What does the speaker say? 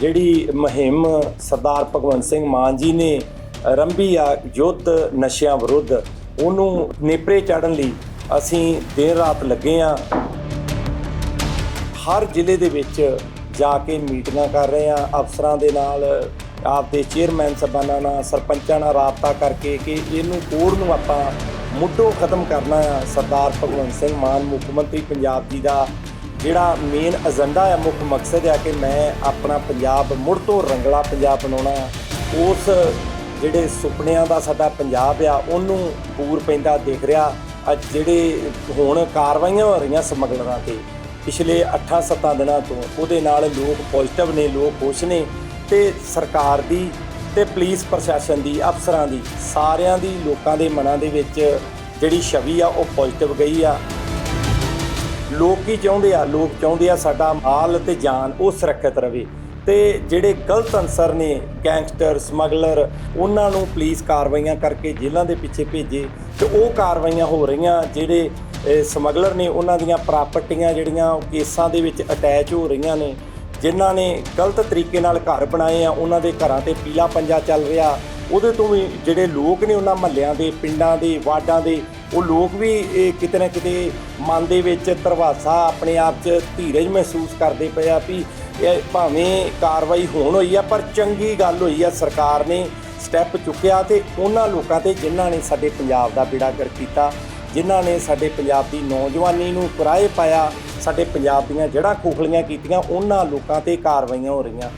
ਜਿਹੜੀ ਮੁਹਿੰਮ ਸਰਦਾਰ ਭਗਵੰਤ ਸਿੰਘ ਮਾਨ ਜੀ ਨੇ ਆਰੰਭੀ ਆ ਯੁੱਧ ਨਸ਼ਿਆਂ ਵਿਰੁੱਧ, ਉਹਨੂੰ ਨੇਪਰੇ ਚਾੜਨ ਲਈ ਅਸੀਂ ਦਿਨ ਰਾਤ ਲੱਗੇ ਆ। ਹਰ ਜ਼ਿਲ੍ਹੇ ਦੇ ਵਿੱਚ ਜਾ ਕੇ ਮੀਟਿੰਗਾਂ ਕਰ ਰਹੇ ਆ, ਅਫਸਰਾਂ ਦੇ ਨਾਲ, ਆਪਦੇ ਚੇਅਰਮੈਨ ਸਬਾਨਾਂ ਨਾਲ, ਸਰਪੰਚਾਂ ਨਾਲ ਰਾਬਤਾ ਕਰਕੇ ਕਿ ਇਹਨੂੰ ਕੋੜ ਨੂੰ ਆਪਾਂ ਮੁੱਢੋਂ ਖਤਮ ਕਰਨਾ ਆ। ਸਰਦਾਰ ਭਗਵੰਤ ਸਿੰਘ ਮਾਨ, ਮੁੱਖ ਮੰਤਰੀ ਪੰਜਾਬ ਜੀ ਦਾ ਜਿਹੜਾ ਮੇਨ ਏਜੰਡਾ ਆ, ਮੁੱਖ ਮਕਸਦ ਆ ਕਿ ਮੈਂ ਆਪਣਾ ਪੰਜਾਬ ਮੁੜ ਤੋਂ ਰੰਗਲਾ ਪੰਜਾਬ ਬਣਾਉਣਾ ਆ। ਉਸ ਜਿਹੜੇ ਸੁਪਨਿਆਂ ਦਾ ਸਾਡਾ ਪੰਜਾਬ ਆ, ਉਹਨੂੰ ਪੂਰ ਪੈਂਦਾ ਦੇਖ ਰਿਹਾ ਅੱਜ ਜਿਹੜੇ ਹੁਣ ਕਾਰਵਾਈਆਂ ਹੋ ਰਹੀਆਂ ਸਮਗਲਰਾਂ ਤੇ, ਪਿਛਲੇ 8-7 ਦਿਨਾਂ ਤੋਂ, ਉਹਦੇ ਨਾਲ ਲੋਕ ਪੋਜ਼ਿਟਿਵ ਨੇ, ਲੋਕ ਖੁਸ਼ ਨੇ ਤੇ ਸਰਕਾਰ ਦੀ ਤੇ ਪੁਲਿਸ ਪ੍ਰਸ਼ਾਸਨ ਦੀ, ਅਫਸਰਾਂ ਦੀ, ਸਾਰਿਆਂ ਦੀ, ਲੋਕਾਂ ਦੇ ਮਨਾਂ ਦੇ ਵਿੱਚ ਜਿਹੜੀ ਛਵੀ ਆ, ਉਹ ਪੋਜ਼ਿਟਿਵ ਗਈ ਆ। ਲੋਕ ਕੀ ਚਾਹੁੰਦੇ ਆ? ਲੋਕ ਚਾਹੁੰਦੇ ਆ ਸਾਡਾ ਮਾਲ ਤੇ ਜਾਨ ਉਹ ਸੁਰੱਖਿਅਤ ਰਵੇ। ਤੇ ਜਿਹੜੇ ਗਲਤ ਅਨਸਰ ਨੇ, ਗੈਂਗਸਟਰ, ਸਮਗਲਰ, ਉਹਨਾਂ ਨੂੰ ਪੁਲਿਸ ਕਾਰਵਾਈਆਂ ਕਰਕੇ ਜੇਲ੍ਹਾਂ ਦੇ ਪਿੱਛੇ ਭੇਜੇ ਤੇ ਉਹ ਕਾਰਵਾਈਆਂ ਹੋ ਰਹੀਆਂ, ਜਿਹੜੇ ਸਮਗਲਰ ਨੇ, ਉਹਨਾਂ ਦੀਆਂ ਪ੍ਰਾਪਰਟੀਆਂ ਜਿਹੜੀਆਂ, ਉਹ ਕੇਸਾਂ ਦੇ ਵਿੱਚ ਅਟੈਚ ਹੋ ਰਹੀਆਂ ਨੇ। ਜਿਨ੍ਹਾਂ ਨੇ ਗਲਤ ਤਰੀਕੇ ਨਾਲ ਘਰ ਬਣਾਏ ਆ, ਉਹਨਾਂ ਦੇ ਘਰਾਂ ਤੇ ਪੀਲਾ ਪੰਜਾ ਚੱਲ ਰਿਹਾ। ਉਹਦੇ ਤੋਂ ਵੀ ਜਿਹੜੇ ਲੋਕ ਨੇ ਉਹਨਾਂ ਮਹੱਲਿਆਂ ਦੇ, ਪਿੰਡਾਂ ਦੇ, ਵਾਰਡਾਂ ਦੇ, ਉਹ ਲੋਕ ਵੀ, ਇਹ ਕਿਤੇ ਨਾ ਕਿਤੇ ਮਨ ਦੇ ਵਿੱਚ ਧਰਵਾਸਾ ਆਪਣੇ ਆਪ 'ਚ ਧੀਰਜ ਮਹਿਸੂਸ ਕਰਦੇ ਪਏ ਆ ਵੀ ਇਹ ਭਾਵੇਂ ਕਾਰਵਾਈ ਹੋਣ ਹੋਈ ਆ, ਪਰ ਚੰਗੀ ਗੱਲ ਹੋਈ ਆ, ਸਰਕਾਰ ਨੇ ਸਟੈਪ ਚੁੱਕਿਆ ਤੇ ਉਹਨਾਂ ਲੋਕਾਂ ਤੇ ਜਿਨ੍ਹਾਂ ਨੇ ਸਾਡੇ ਪੰਜਾਬ ਦਾ ਬੇੜਾ ਗਰਕ ਕੀਤਾ, ਜਿਨ੍ਹਾਂ ਨੇ ਸਾਡੇ ਪੰਜਾਬ ਦੀ ਨੌਜਵਾਨੀ ਨੂੰ ਕੁਰਾਏ ਪਾਇਆ, ਸਾਡੇ ਪੰਜਾਬ ਦੀਆਂ ਜੜ੍ਹਾਂ ਖੋਖਲੀਆਂ ਕੀਤੀਆਂ, ਉਹਨਾਂ ਲੋਕਾਂ ਤੇ ਕਾਰਵਾਈਆਂ ਹੋ ਰਹੀਆਂ।